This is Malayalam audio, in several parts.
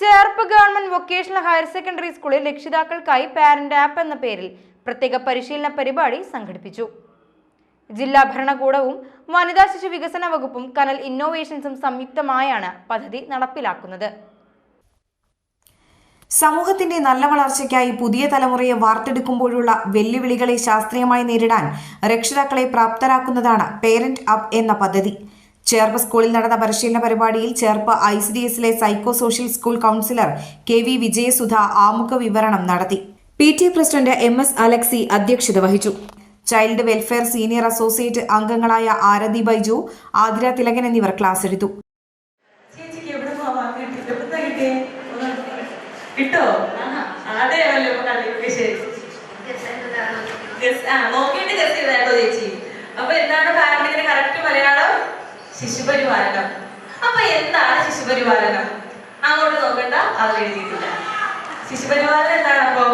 Cherpu government vocational higher secondary സ്കൂളിൽ രക്ഷിതാക്കൾക്കായി പാരന്റ് ആപ്പ് എന്ന പേരിൽ പ്രത്യേക പരിശീലന പരിപാടി സംഘടിപ്പിച്ചു. ജില്ലാ ഭരണകൂടവും വനിതാ ശിശു വികസന വകുപ്പും കനൽ ഇന്നോവേഷൻസും സംയുക്തമായാണ് പദ്ധതി നടപ്പിലാക്കുന്നത്. സമൂഹത്തിന്റെ നല്ല വളർച്ചയ്ക്കായി പുതിയ തലമുറയെ വാർത്തെടുക്കുമ്പോഴുള്ള വെല്ലുവിളികളെ ശാസ്ത്രീയമായി നേരിടാൻ രക്ഷിതാക്കളെ പ്രാപ്തരാക്കുന്നതാണ് പേരന്റ് അപ്പ് എന്ന പദ്ധതി. ചേർപ്പ് സ്കൂളിൽ നടന്ന പരിശീലന പരിപാടിയിൽ ചേർപ്പ് ഐ സി ഡി എസിലെ psycho social school counsellor K V Vijayasudha ആമുഖ വിവരണം നടത്തി. P T president M S Alexi അധ്യക്ഷത വഹിച്ചു. ചൈൽഡ് വെൽഫെയർ സീനിയർ അസോസിയേറ്റ് അംഗങ്ങളായ ആരതി ബൈജു ആതിര തിലകൻ എന്നിവർ ക്ലാസ് എടുത്തു. അപ്പൊ എന്താണ് പാരന്റിന്റെ കറക്റ്റ് മലയാളം? ശിശുപരിപാലനം. അപ്പൊ എന്താണ് ശിശുപരിപാലനം? അങ്ങോട്ട് നോക്കണ്ട അതിൽ എഴുതിയിട്ടില്ല. ശിശുപരിപാലനം എന്താണ് അപ്പൊ?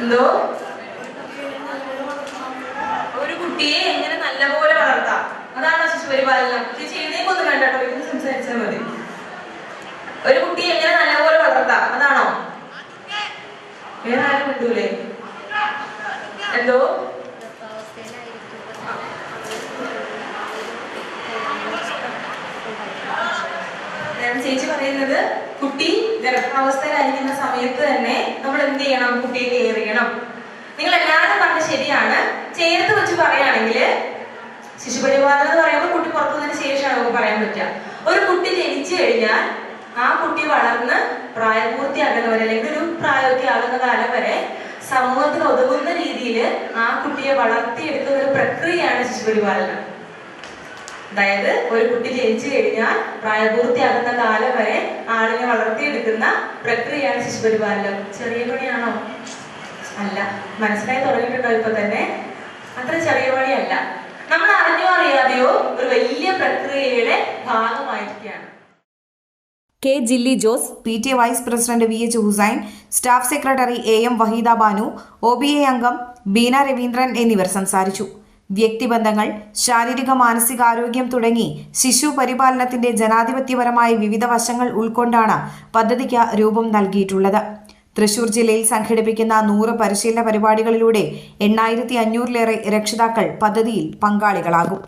എന്തോ? ഒരു കുട്ടിയെ എങ്ങനെ നല്ലപോലെ വളർത്താം. അതാണോ ശിശുപരിപാലനം. ചേച്ചി എഴുതിയൊന്നും വേണ്ട കേട്ടോ ഇത് സംസാരിച്ചാൽ മതി. ഒരു കുട്ടിയെ എങ്ങനെ നല്ലപോലെ വളർത്താം അതാണോ? വേറെ ആരും കിട്ടൂലേ എന്തോ? ചേച്ചി പറയുന്നത് കുട്ടി ഗർഭാവസ്ഥയിലായിരിക്കുന്ന സമയത്ത് തന്നെ നമ്മൾ എന്ത് ചെയ്യണം? കുട്ടിയെ കെയർ ചെയ്യണം. നിങ്ങൾ എല്ലാവരും പറഞ്ഞ ശരിയാണ്. ചേർത്ത് വെച്ച് പറയുകയാണെങ്കിൽ ശിശുപരിപാലനം എന്ന് പറയുമ്പോൾ കുട്ടി പുറത്തുനിന്നതിന് ശേഷമാണ് നമുക്ക് പറയാൻ പറ്റുക. ഒരു കുട്ടി ജനിച്ചു കഴിഞ്ഞാൽ ആ കുട്ടി വളർന്ന് പ്രായപൂർത്തിയാകുന്ന വരെ അല്ലെങ്കിൽ ഒരു പ്രായമൊക്കെ ആകുന്ന കാലം വരെ സമൂഹത്തിന് ഒതുങ്ങുന്ന രീതിയിൽ ആ കുട്ടിയെ വളർത്തിയെടുക്കുന്ന ഒരു പ്രക്രിയയാണ് ശിശുപരിപാലനം അതായത് ഒരു കുട്ടി ജനിച്ചു കഴിഞ്ഞാൽ പ്രായപൂർത്തിയാകുന്ന കാലം വരെ ആളിനെ വളർത്തിയെടുക്കുന്ന പ്രക്രിയയാണ് ശിശുപരിപാലനം. ചെറിയ പണിയാണോ? അല്ല. മനസ്സിലായി തുടങ്ങിയിട്ടുണ്ടോ ഇപ്പൊ തന്നെ? അത്ര ചെറിയ പണിയല്ല. നമ്മൾ അറിഞ്ഞോ അറിയാതെയോ ഒരു വലിയ പ്രക്രിയയുടെ ഭാഗമായിരിക്കുകയാണ്. K Jilly Jose P T A vice president V H Hussain staff secretary A M Waheeda Banu O B A അംഗം ബീന രവീന്ദ്രൻ എന്നിവർ സംസാരിച്ചു. വ്യക്തിബന്ധങ്ങൾ ശാരീരിക മാനസികാരോഗ്യം തുടങ്ങി ശിശു പരിപാലനത്തിന്റെ ജനാധിപത്യപരമായ വിവിധ വശങ്ങൾ ഉൾക്കൊണ്ടാണ് പദ്ധതിക്ക് രൂപം നൽകിയിട്ടുള്ളത്. തൃശൂർ ജില്ലയിൽ സംഘടിപ്പിക്കുന്ന നൂറ് പരിശീലന പരിപാടികളിലൂടെ എണ്ണായിരത്തി അഞ്ഞൂറിലേറെ രക്ഷിതാക്കൾ പദ്ധതിയിൽ പങ്കാളികളാകും.